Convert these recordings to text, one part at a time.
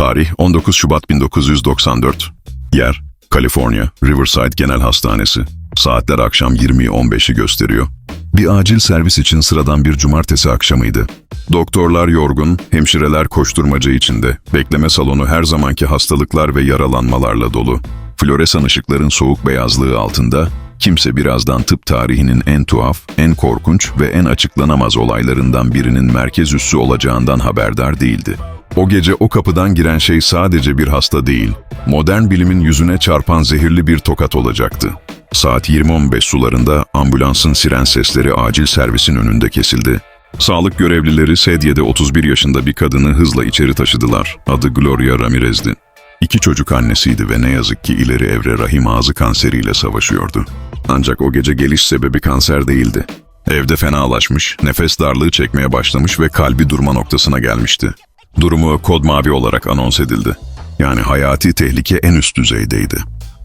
Tarih 19 Şubat 1994. Yer Kaliforniya, Riverside Genel Hastanesi. Saatler akşam 20.15'i gösteriyor. Bir acil servis için sıradan bir cumartesi akşamıydı. Doktorlar yorgun, hemşireler koşturmaca içinde. Bekleme salonu her zamanki hastalıklar ve yaralanmalarla dolu. Floresan ışıkların soğuk beyazlığı altında kimse birazdan tıp tarihinin en tuhaf, en korkunç ve en açıklanamaz olaylarından birinin merkez üssü olacağından haberdar değildi. O gece o kapıdan giren şey sadece bir hasta değil, modern bilimin yüzüne çarpan zehirli bir tokat olacaktı. Saat 20.15 sularında ambulansın siren sesleri acil servisin önünde kesildi. Sağlık görevlileri sedyede 31 yaşında bir kadını hızla içeri taşıdılar. Adı Gloria Ramirez'di. İki çocuk annesiydi ve ne yazık ki ileri evre rahim ağzı kanseriyle savaşıyordu. Ancak o gece geliş sebebi kanser değildi. Evde fenalaşmış, nefes darlığı çekmeye başlamış ve kalbi durma noktasına gelmişti. Durumu kod mavi olarak anons edildi. Yani hayati tehlike en üst düzeydeydi.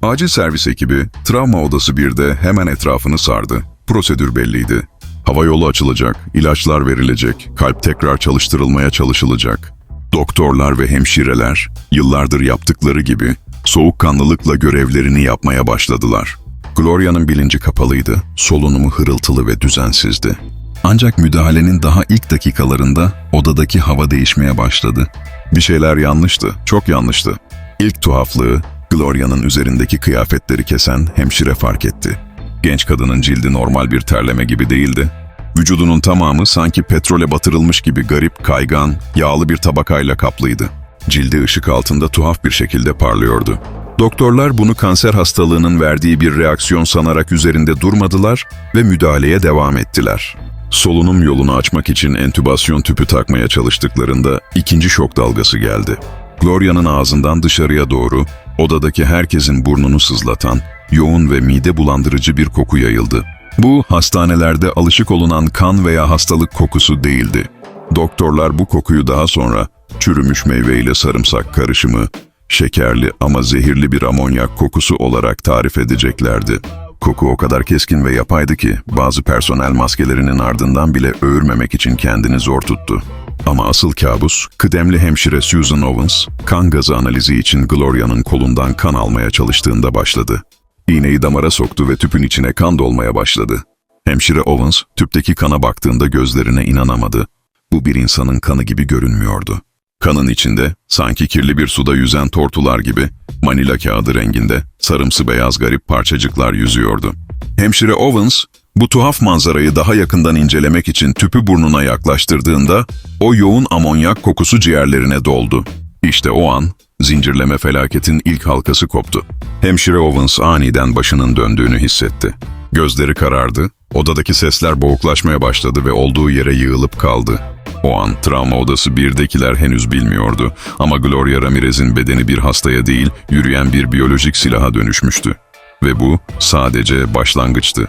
Acil servis ekibi travma odası 1'de hemen etrafını sardı. Prosedür belliydi. Hava yolu açılacak, ilaçlar verilecek, kalp tekrar çalıştırılmaya çalışılacak. Doktorlar ve hemşireler yıllardır yaptıkları gibi soğukkanlılıkla görevlerini yapmaya başladılar. Gloria'nın bilinci kapalıydı, solunumu hırıltılı ve düzensizdi. Ancak müdahalenin daha ilk dakikalarında odadaki hava değişmeye başladı. Bir şeyler yanlıştı, çok yanlıştı. İlk tuhaflığı Gloria'nın üzerindeki kıyafetleri kesen hemşire fark etti. Genç kadının cildi normal bir terleme gibi değildi. Vücudunun tamamı sanki petrole batırılmış gibi garip, kaygan, yağlı bir tabakayla kaplıydı. Cildi ışık altında tuhaf bir şekilde parlıyordu. Doktorlar bunu kanser hastalığının verdiği bir reaksiyon sanarak üzerinde durmadılar ve müdahaleye devam ettiler. Solunum yolunu açmak için entübasyon tüpü takmaya çalıştıklarında ikinci şok dalgası geldi. Gloria'nın ağzından dışarıya doğru odadaki herkesin burnunu sızlatan, yoğun ve mide bulandırıcı bir koku yayıldı. Bu hastanelerde alışık olunan kan veya hastalık kokusu değildi. Doktorlar bu kokuyu daha sonra çürümüş meyve ile sarımsak karışımı, şekerli ama zehirli bir amonyak kokusu olarak tarif edeceklerdi. Koku o kadar keskin ve yapaydı ki bazı personel maskelerinin ardından bile öğürmemek için kendini zor tuttu. Ama asıl kabus, kıdemli hemşire Susan Owens, kan gazı analizi için Gloria'nın kolundan kan almaya çalıştığında başladı. İğneyi damara soktu ve tüpün içine kan dolmaya başladı. Hemşire Owens, tüpteki kana baktığında gözlerine inanamadı. Bu bir insanın kanı gibi görünmüyordu. Kanın içinde, sanki kirli bir suda yüzen tortular gibi, manila kağıdı renginde, sarımsı beyaz garip parçacıklar yüzüyordu. Hemşire Owens, bu tuhaf manzarayı daha yakından incelemek için tüpü burnuna yaklaştırdığında, o yoğun amonyak kokusu ciğerlerine doldu. İşte o an, zincirleme felaketin ilk halkası koptu. Hemşire Owens aniden başının döndüğünü hissetti. Gözleri karardı, odadaki sesler boğuklaşmaya başladı ve olduğu yere yığılıp kaldı. O an travma odası birdekiler henüz bilmiyordu ama Gloria Ramirez'in bedeni bir hastaya değil, yürüyen bir biyolojik silaha dönüşmüştü. Ve bu sadece başlangıçtı.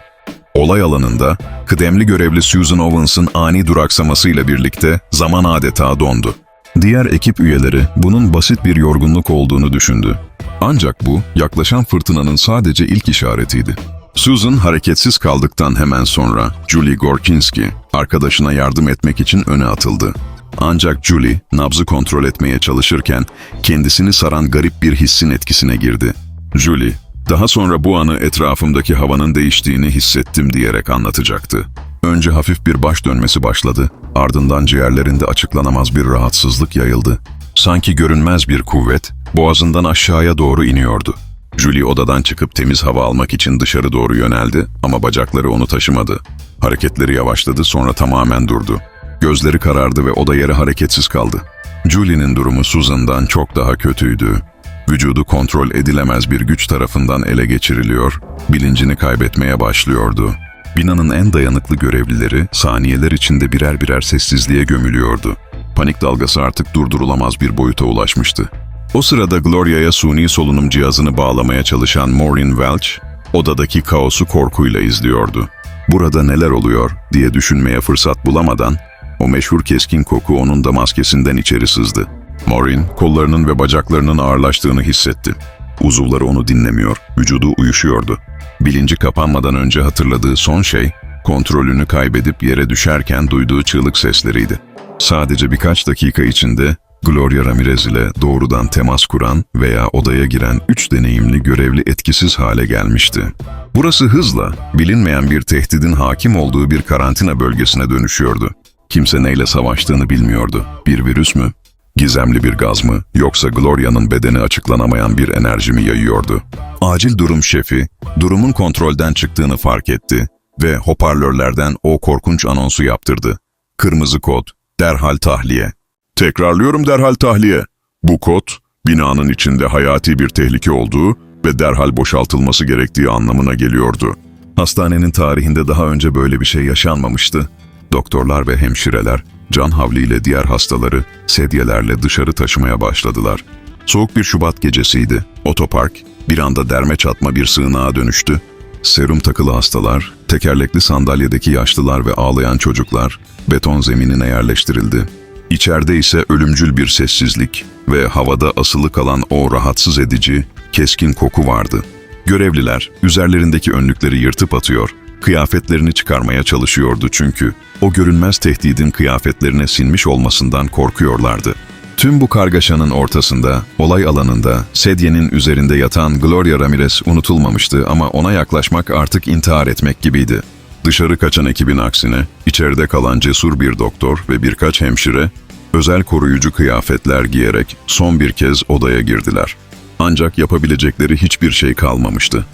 Olay alanında kıdemli görevli Susan Owens'ın ani duraksamasıyla birlikte zaman adeta dondu. Diğer ekip üyeleri bunun basit bir yorgunluk olduğunu düşündü. Ancak bu yaklaşan fırtınanın sadece ilk işaretiydi. Susan hareketsiz kaldıktan hemen sonra Julie Gorkinski arkadaşına yardım etmek için öne atıldı. Ancak Julie nabzı kontrol etmeye çalışırken kendisini saran garip bir hissin etkisine girdi. Julie, daha sonra bu anı etrafımdaki havanın değiştiğini hissettim diyerek anlatacaktı. Önce hafif bir baş dönmesi başladı, ardından ciğerlerinde açıklanamaz bir rahatsızlık yayıldı. Sanki görünmez bir kuvvet boğazından aşağıya doğru iniyordu. Julie odadan çıkıp temiz hava almak için dışarı doğru yöneldi ama bacakları onu taşımadı. Hareketleri yavaşladı sonra tamamen durdu. Gözleri karardı ve oda yere hareketsiz kaldı. Julie'nin durumu Susan'dan çok daha kötüydü. Vücudu kontrol edilemez bir güç tarafından ele geçiriliyor, bilincini kaybetmeye başlıyordu. Binanın en dayanıklı görevlileri saniyeler içinde birer birer sessizliğe gömülüyordu. Panik dalgası artık durdurulamaz bir boyuta ulaşmıştı. O sırada Gloria'ya suni solunum cihazını bağlamaya çalışan Maureen Welch, odadaki kaosu korkuyla izliyordu. Burada neler oluyor diye düşünmeye fırsat bulamadan, o meşhur keskin koku onun da maskesinden içeri sızdı. Maureen, kollarının ve bacaklarının ağırlaştığını hissetti. Uzuvları onu dinlemiyor, vücudu uyuşuyordu. Bilinci kapanmadan önce hatırladığı son şey, kontrolünü kaybedip yere düşerken duyduğu çığlık sesleriydi. Sadece birkaç dakika içinde Gloria Ramirez ile doğrudan temas kuran veya odaya giren üç deneyimli görevli etkisiz hale gelmişti. Burası hızla, bilinmeyen bir tehdidin hakim olduğu bir karantina bölgesine dönüşüyordu. Kimse neyle savaştığını bilmiyordu. Bir virüs mü? Gizemli bir gaz mı? Yoksa Gloria'nın bedeni açıklanamayan bir enerji mi yayıyordu? Acil durum şefi, durumun kontrolden çıktığını fark etti ve hoparlörlerden o korkunç anonsu yaptırdı. Kırmızı kod, derhal tahliye. Tekrarlıyorum derhal tahliye. Bu kod, binanın içinde hayati bir tehlike olduğu ve derhal boşaltılması gerektiği anlamına geliyordu. Hastanenin tarihinde daha önce böyle bir şey yaşanmamıştı. Doktorlar ve hemşireler can havliyle diğer hastaları sedyelerle dışarı taşımaya başladılar. Soğuk bir Şubat gecesiydi. Otopark bir anda derme çatma bir sığınağa dönüştü. Serum takılı hastalar, tekerlekli sandalyedeki yaşlılar ve ağlayan çocuklar beton zeminine yerleştirildi. İçeride ise ölümcül bir sessizlik ve havada asılı kalan o rahatsız edici, keskin koku vardı. Görevliler üzerlerindeki önlükleri yırtıp atıyor, kıyafetlerini çıkarmaya çalışıyordu çünkü o görünmez tehdidin kıyafetlerine sinmiş olmasından korkuyorlardı. Tüm bu kargaşanın ortasında, olay alanında, sedyenin üzerinde yatan Gloria Ramirez unutulmamıştı ama ona yaklaşmak artık intihar etmek gibiydi. Dışarı kaçan ekibin aksine, içeride kalan cesur bir doktor ve birkaç hemşire, özel koruyucu kıyafetler giyerek son bir kez odaya girdiler. Ancak yapabilecekleri hiçbir şey kalmamıştı.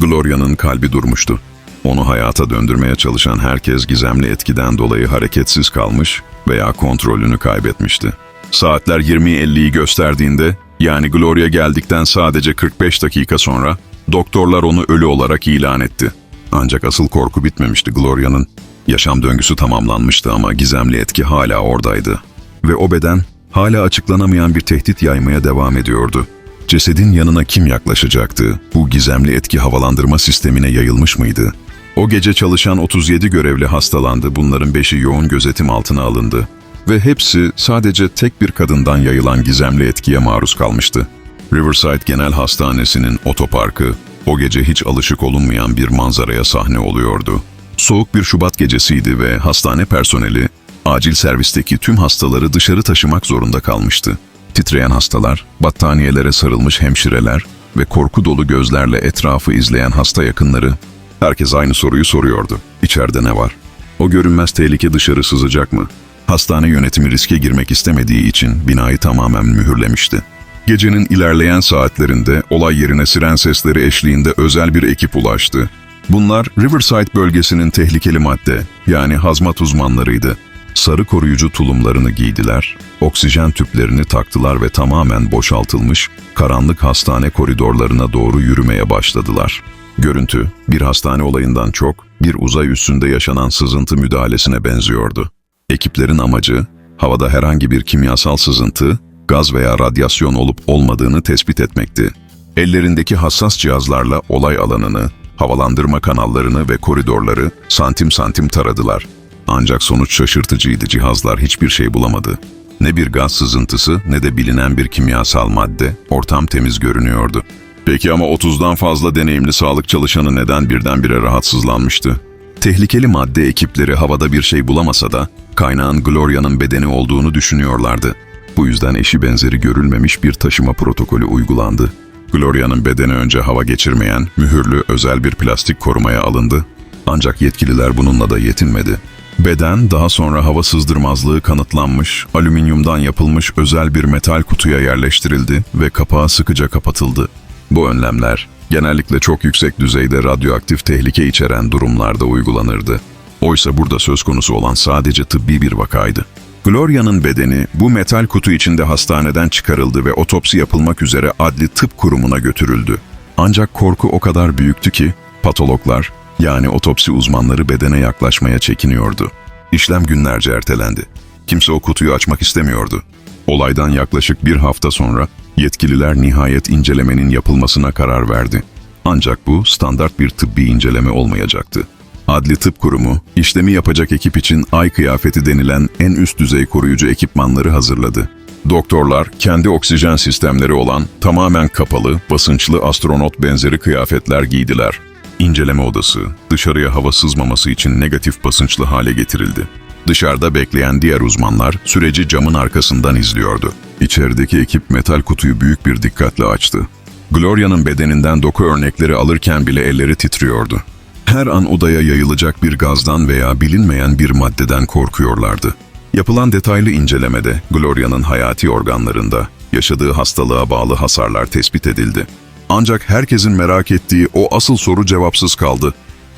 Gloria'nın kalbi durmuştu. Onu hayata döndürmeye çalışan herkes gizemli etkiden dolayı hareketsiz kalmış veya kontrolünü kaybetmişti. Saatler 20.50'yi gösterdiğinde, yani Gloria geldikten sadece 45 dakika sonra, doktorlar onu ölü olarak ilan etti. Ancak asıl korku bitmemişti Gloria'nın. Yaşam döngüsü tamamlanmıştı ama gizemli etki hala oradaydı. Ve o beden hala açıklanamayan bir tehdit yaymaya devam ediyordu. Cesedin yanına kim yaklaşacaktı? Bu gizemli etki havalandırma sistemine yayılmış mıydı? O gece çalışan 37 görevli hastalandı, bunların 5'i yoğun gözetim altına alındı. Ve hepsi sadece tek bir kadından yayılan gizemli etkiye maruz kalmıştı. Riverside Genel Hastanesi'nin otoparkı, o gece hiç alışık olunmayan bir manzaraya sahne oluyordu. Soğuk bir Şubat gecesiydi ve hastane personeli, acil servisteki tüm hastaları dışarı taşımak zorunda kalmıştı. Titreyen hastalar, battaniyelere sarılmış hemşireler ve korku dolu gözlerle etrafı izleyen hasta yakınları, herkes aynı soruyu soruyordu. İçeride ne var? O görünmez tehlike dışarı sızacak mı? Hastane yönetimi riske girmek istemediği için binayı tamamen mühürlemişti. Gecenin ilerleyen saatlerinde olay yerine siren sesleri eşliğinde özel bir ekip ulaştı. Bunlar Riverside bölgesinin tehlikeli madde yani hazmat uzmanlarıydı. Sarı koruyucu tulumlarını giydiler, oksijen tüplerini taktılar ve tamamen boşaltılmış karanlık hastane koridorlarına doğru yürümeye başladılar. Görüntü bir hastane olayından çok bir uzay üstünde yaşanan sızıntı müdahalesine benziyordu. Ekiplerin amacı, havada herhangi bir kimyasal sızıntı, gaz veya radyasyon olup olmadığını tespit etmekti. Ellerindeki hassas cihazlarla olay alanını, havalandırma kanallarını ve koridorları santim santim taradılar. Ancak sonuç şaşırtıcıydı, cihazlar hiçbir şey bulamadı. Ne bir gaz sızıntısı ne de bilinen bir kimyasal madde, ortam temiz görünüyordu. Peki ama 30'dan fazla deneyimli sağlık çalışanı neden birdenbire rahatsızlanmıştı? Tehlikeli madde ekipleri havada bir şey bulamasa da kaynağın Gloria'nın bedeni olduğunu düşünüyorlardı. Bu yüzden eşi benzeri görülmemiş bir taşıma protokolü uygulandı. Gloria'nın bedeni önce hava geçirmeyen, mühürlü özel bir plastik korumaya alındı. Ancak yetkililer bununla da yetinmedi. Beden daha sonra hava sızdırmazlığı kanıtlanmış, alüminyumdan yapılmış özel bir metal kutuya yerleştirildi ve kapağı sıkıca kapatıldı. Bu önlemler genellikle çok yüksek düzeyde radyoaktif tehlike içeren durumlarda uygulanırdı. Oysa burada söz konusu olan sadece tıbbi bir vakaydı. Gloria'nın bedeni bu metal kutu içinde hastaneden çıkarıldı ve otopsi yapılmak üzere adli tıp kurumuna götürüldü. Ancak korku o kadar büyüktü ki patologlar yani otopsi uzmanları bedene yaklaşmaya çekiniyordu. İşlem günlerce ertelendi. Kimse o kutuyu açmak istemiyordu. Olaydan yaklaşık bir hafta sonra yetkililer nihayet incelemenin yapılmasına karar verdi. Ancak bu standart bir tıbbi inceleme olmayacaktı. Adli Tıp Kurumu, işlemi yapacak ekip için ay kıyafeti denilen en üst düzey koruyucu ekipmanları hazırladı. Doktorlar kendi oksijen sistemleri olan tamamen kapalı, basınçlı astronot benzeri kıyafetler giydiler. İnceleme odası, dışarıya hava sızmaması için negatif basınçlı hale getirildi. Dışarıda bekleyen diğer uzmanlar süreci camın arkasından izliyordu. İçerideki ekip metal kutuyu büyük bir dikkatle açtı. Gloria'nın bedeninden doku örnekleri alırken bile elleri titriyordu. Her an odaya yayılacak bir gazdan veya bilinmeyen bir maddeden korkuyorlardı. Yapılan detaylı incelemede Gloria'nın hayati organlarında yaşadığı hastalığa bağlı hasarlar tespit edildi. Ancak herkesin merak ettiği o asıl soru cevapsız kaldı.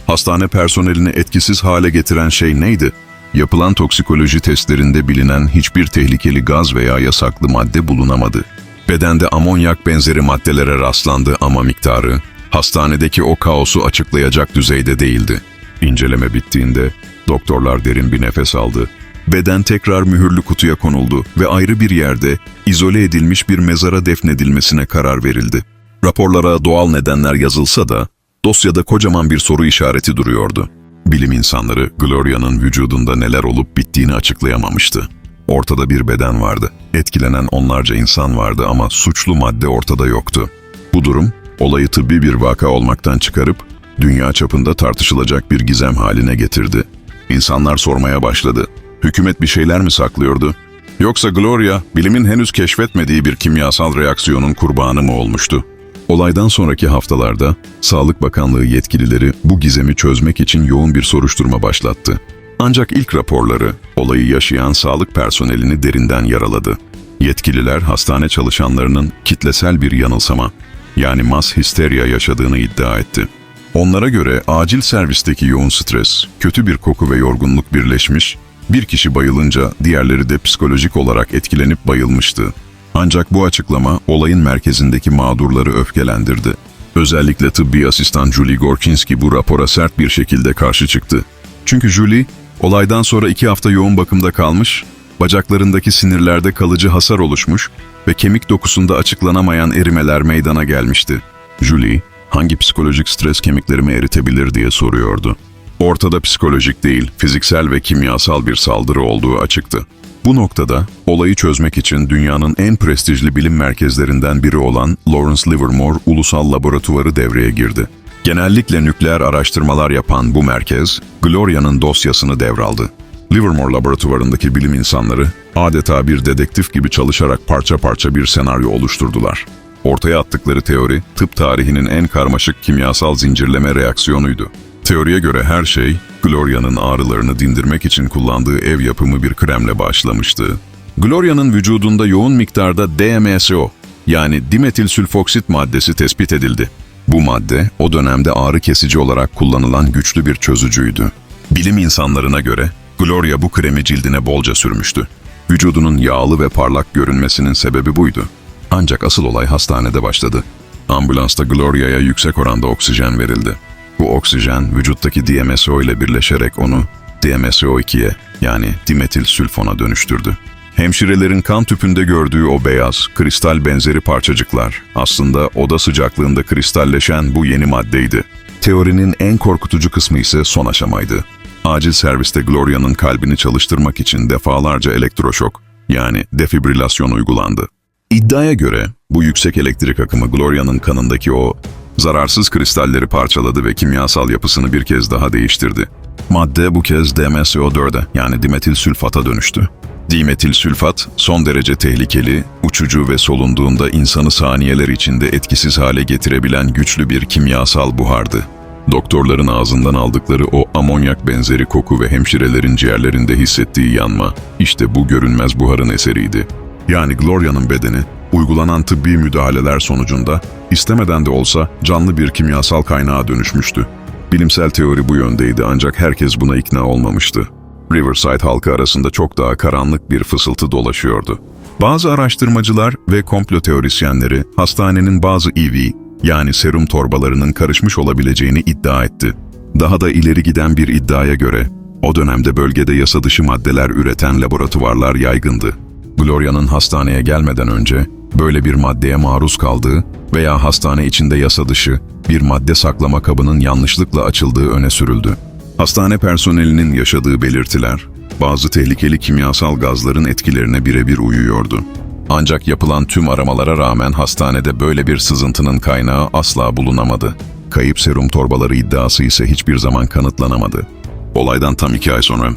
Hastane personelini etkisiz hale getiren şey neydi? Yapılan toksikoloji testlerinde bilinen hiçbir tehlikeli gaz veya yasaklı madde bulunamadı. Bedende amonyak benzeri maddelere rastlandı ama miktarı hastanedeki o kaosu açıklayacak düzeyde değildi. İnceleme bittiğinde doktorlar derin bir nefes aldı. Beden tekrar mühürlü kutuya konuldu ve ayrı bir yerde izole edilmiş bir mezara defnedilmesine karar verildi. Raporlara doğal nedenler yazılsa da dosyada kocaman bir soru işareti duruyordu. Bilim insanları Gloria'nın vücudunda neler olup bittiğini açıklayamamıştı. Ortada bir beden vardı. Etkilenen onlarca insan vardı ama suçlu madde ortada yoktu. Bu durum olayı tıbbi bir vaka olmaktan çıkarıp dünya çapında tartışılacak bir gizem haline getirdi. İnsanlar sormaya başladı. Hükümet bir şeyler mi saklıyordu? Yoksa Gloria bilimin henüz keşfetmediği bir kimyasal reaksiyonun kurbanı mı olmuştu? Olaydan sonraki haftalarda Sağlık Bakanlığı yetkilileri bu gizemi çözmek için yoğun bir soruşturma başlattı. Ancak ilk raporları olayı yaşayan sağlık personelini derinden yaraladı. Yetkililer hastane çalışanlarının kitlesel bir yanılsama yani mass histeria yaşadığını iddia etti. Onlara göre acil servisteki yoğun stres, kötü bir koku ve yorgunluk birleşmiş, bir kişi bayılınca diğerleri de psikolojik olarak etkilenip bayılmıştı. Ancak bu açıklama olayın merkezindeki mağdurları öfkelendirdi. Özellikle tıbbi asistan Julie Gorkinski bu rapora sert bir şekilde karşı çıktı. Çünkü Julie, olaydan sonra iki hafta yoğun bakımda kalmış, bacaklarındaki sinirlerde kalıcı hasar oluşmuş ve kemik dokusunda açıklanamayan erimeler meydana gelmişti. Julie, hangi psikolojik stres kemiklerimi eritebilir diye soruyordu. Ortada psikolojik değil, fiziksel ve kimyasal bir saldırı olduğu açıktı. Bu noktada olayı çözmek için dünyanın en prestijli bilim merkezlerinden biri olan Lawrence Livermore Ulusal Laboratuvarı devreye girdi. Genellikle nükleer araştırmalar yapan bu merkez, Gloria'nın dosyasını devraldı. Livermore Laboratuvarındaki bilim insanları adeta bir dedektif gibi çalışarak parça parça bir senaryo oluşturdular. Ortaya attıkları teori, tıp tarihinin en karmaşık kimyasal zincirleme reaksiyonuydu. Teoriye göre her şey, Gloria'nın ağrılarını dindirmek için kullandığı ev yapımı bir kremle başlamıştı. Gloria'nın vücudunda yoğun miktarda DMSO yani dimetil sülfoksit maddesi tespit edildi. Bu madde o dönemde ağrı kesici olarak kullanılan güçlü bir çözücüydü. Bilim insanlarına göre Gloria bu kremi cildine bolca sürmüştü. Vücudunun yağlı ve parlak görünmesinin sebebi buydu. Ancak asıl olay hastanede başladı. Ambulansta Gloria'ya yüksek oranda oksijen verildi. Bu oksijen vücuttaki DMSO ile birleşerek onu DMSO2'ye yani dimetil sülfona dönüştürdü. Hemşirelerin kan tüpünde gördüğü o beyaz, kristal benzeri parçacıklar aslında oda sıcaklığında kristalleşen bu yeni maddeydi. Teorinin en korkutucu kısmı ise son aşamaydı. Acil serviste Gloria'nın kalbini çalıştırmak için defalarca elektroşok yani defibrilasyon uygulandı. İddiaya göre bu yüksek elektrik akımı Gloria'nın kanındaki o zararsız kristalleri parçaladı ve kimyasal yapısını bir kez daha değiştirdi. Madde bu kez DMSO4'e yani dimetil sülfata dönüştü. Dimetil sülfat son derece tehlikeli, uçucu ve solunduğunda insanı saniyeler içinde etkisiz hale getirebilen güçlü bir kimyasal buhardı. Doktorların ağzından aldıkları o amonyak benzeri koku ve hemşirelerin ciğerlerinde hissettiği yanma, işte bu görünmez buharın eseriydi. Yani Gloria'nın bedeni, uygulanan tıbbi müdahaleler sonucunda istemeden de olsa canlı bir kimyasal kaynağa dönüşmüştü. Bilimsel teori bu yöndeydi ancak herkes buna ikna olmamıştı. Riverside halkı arasında çok daha karanlık bir fısıltı dolaşıyordu. Bazı araştırmacılar ve komplo teorisyenleri hastanenin bazı EV yani serum torbalarının karışmış olabileceğini iddia etti. Daha da ileri giden bir iddiaya göre o dönemde bölgede yasa dışı maddeler üreten laboratuvarlar yaygındı. Gloria'nın hastaneye gelmeden önce böyle bir maddeye maruz kaldığı veya hastane içinde yasa dışı bir madde saklama kabının yanlışlıkla açıldığı öne sürüldü. Hastane personelinin yaşadığı belirtiler, bazı tehlikeli kimyasal gazların etkilerine birebir uyuyordu. Ancak yapılan tüm aramalara rağmen hastanede böyle bir sızıntının kaynağı asla bulunamadı. Kayıp serum torbaları iddiası ise hiçbir zaman kanıtlanamadı. Olaydan tam iki ay sonra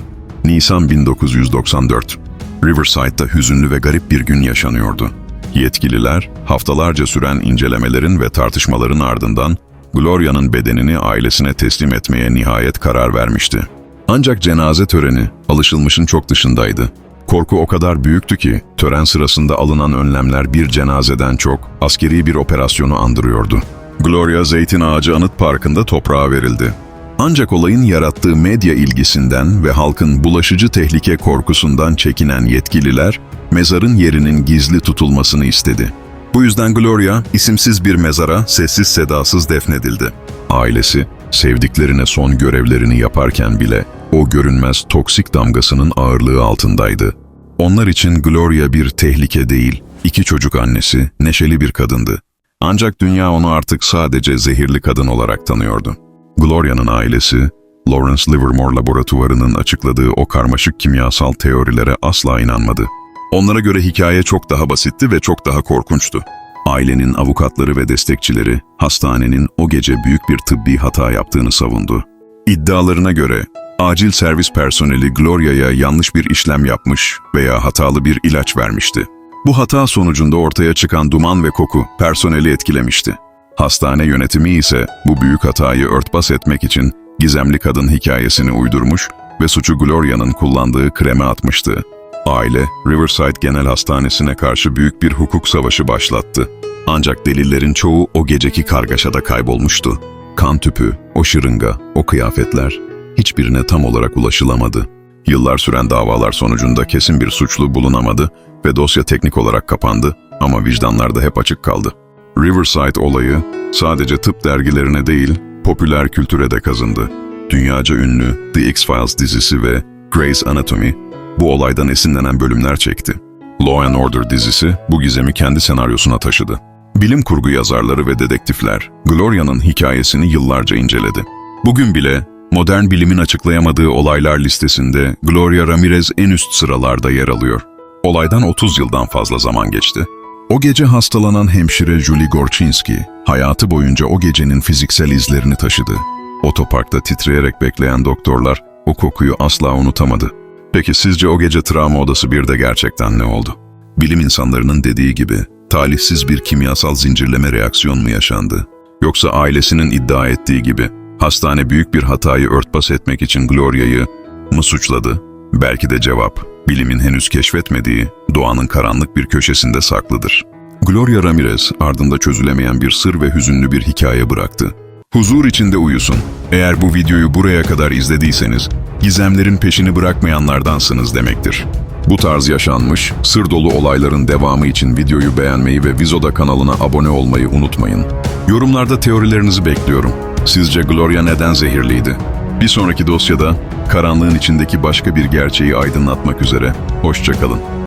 Nisan 1994. Riverside'da hüzünlü ve garip bir gün yaşanıyordu. Yetkililer, haftalarca süren incelemelerin ve tartışmaların ardından Gloria'nın bedenini ailesine teslim etmeye nihayet karar vermişti. Ancak cenaze töreni alışılmışın çok dışındaydı. Korku o kadar büyüktü ki tören sırasında alınan önlemler bir cenazeden çok askeri bir operasyonu andırıyordu. Gloria Zeytin Ağacı Anıt Parkı'nda toprağa verildi. Ancak olayın yarattığı medya ilgisinden ve halkın bulaşıcı tehlike korkusundan çekinen yetkililer, mezarın yerinin gizli tutulmasını istedi. Bu yüzden Gloria, isimsiz bir mezara sessiz sedasız defnedildi. Ailesi, sevdiklerine son görevlerini yaparken bile o görünmez toksik damgasının ağırlığı altındaydı. Onlar için Gloria bir tehlike değil, iki çocuk annesi, neşeli bir kadındı. Ancak dünya onu artık sadece zehirli kadın olarak tanıyordu. Gloria'nın ailesi, Lawrence Livermore laboratuvarının açıkladığı o karmaşık kimyasal teorilere asla inanmadı. Onlara göre hikaye çok daha basitti ve çok daha korkunçtu. Ailenin avukatları ve destekçileri hastanenin o gece büyük bir tıbbi hata yaptığını savundu. İddialarına göre acil servis personeli Gloria'ya yanlış bir işlem yapmış veya hatalı bir ilaç vermişti. Bu hata sonucunda ortaya çıkan duman ve koku personeli etkilemişti. Hastane yönetimi ise bu büyük hatayı örtbas etmek için gizemli kadın hikayesini uydurmuş ve suçu Gloria'nın kullandığı kreme atmıştı. Aile, Riverside Genel Hastanesi'ne karşı büyük bir hukuk savaşı başlattı. Ancak delillerin çoğu o geceki kargaşada kaybolmuştu. Kan tüpü, o şırınga, o kıyafetler hiçbirine tam olarak ulaşılamadı. Yıllar süren davalar sonucunda kesin bir suçlu bulunamadı ve dosya teknik olarak kapandı ama vicdanlarda hep açık kaldı. Riverside olayı sadece tıp dergilerine değil, popüler kültüre de kazındı. Dünyaca ünlü The X-Files dizisi ve Grey's Anatomy bu olaydan esinlenen bölümler çekti. Law and Order dizisi bu gizemi kendi senaryosuna taşıdı. Bilim kurgu yazarları ve dedektifler Gloria'nın hikayesini yıllarca inceledi. Bugün bile modern bilimin açıklayamadığı olaylar listesinde Gloria Ramirez en üst sıralarda yer alıyor. Olaydan 30 yıldan fazla zaman geçti. O gece hastalanan hemşire Julie Gorczynski, hayatı boyunca o gecenin fiziksel izlerini taşıdı. Otoparkta titreyerek bekleyen doktorlar o kokuyu asla unutamadı. Peki sizce o gece travma odası bir de gerçekten ne oldu? Bilim insanlarının dediği gibi talihsiz bir kimyasal zincirleme reaksiyon mu yaşandı? Yoksa ailesinin iddia ettiği gibi hastane büyük bir hatayı örtbas etmek için Gloria'yı mı suçladı? Belki de cevap bilimin henüz keşfetmediği doğanın karanlık bir köşesinde saklıdır. Gloria Ramirez ardında çözülemeyen bir sır ve hüzünlü bir hikaye bıraktı. Huzur içinde uyusun. Eğer bu videoyu buraya kadar izlediyseniz, gizemlerin peşini bırakmayanlardansınız demektir. Bu tarz yaşanmış, sır dolu olayların devamı için videoyu beğenmeyi ve Vizoda kanalına abone olmayı unutmayın. Yorumlarda teorilerinizi bekliyorum. Sizce Gloria neden zehirliydi? Bir sonraki dosyada karanlığın içindeki başka bir gerçeği aydınlatmak üzere. Hoşçakalın.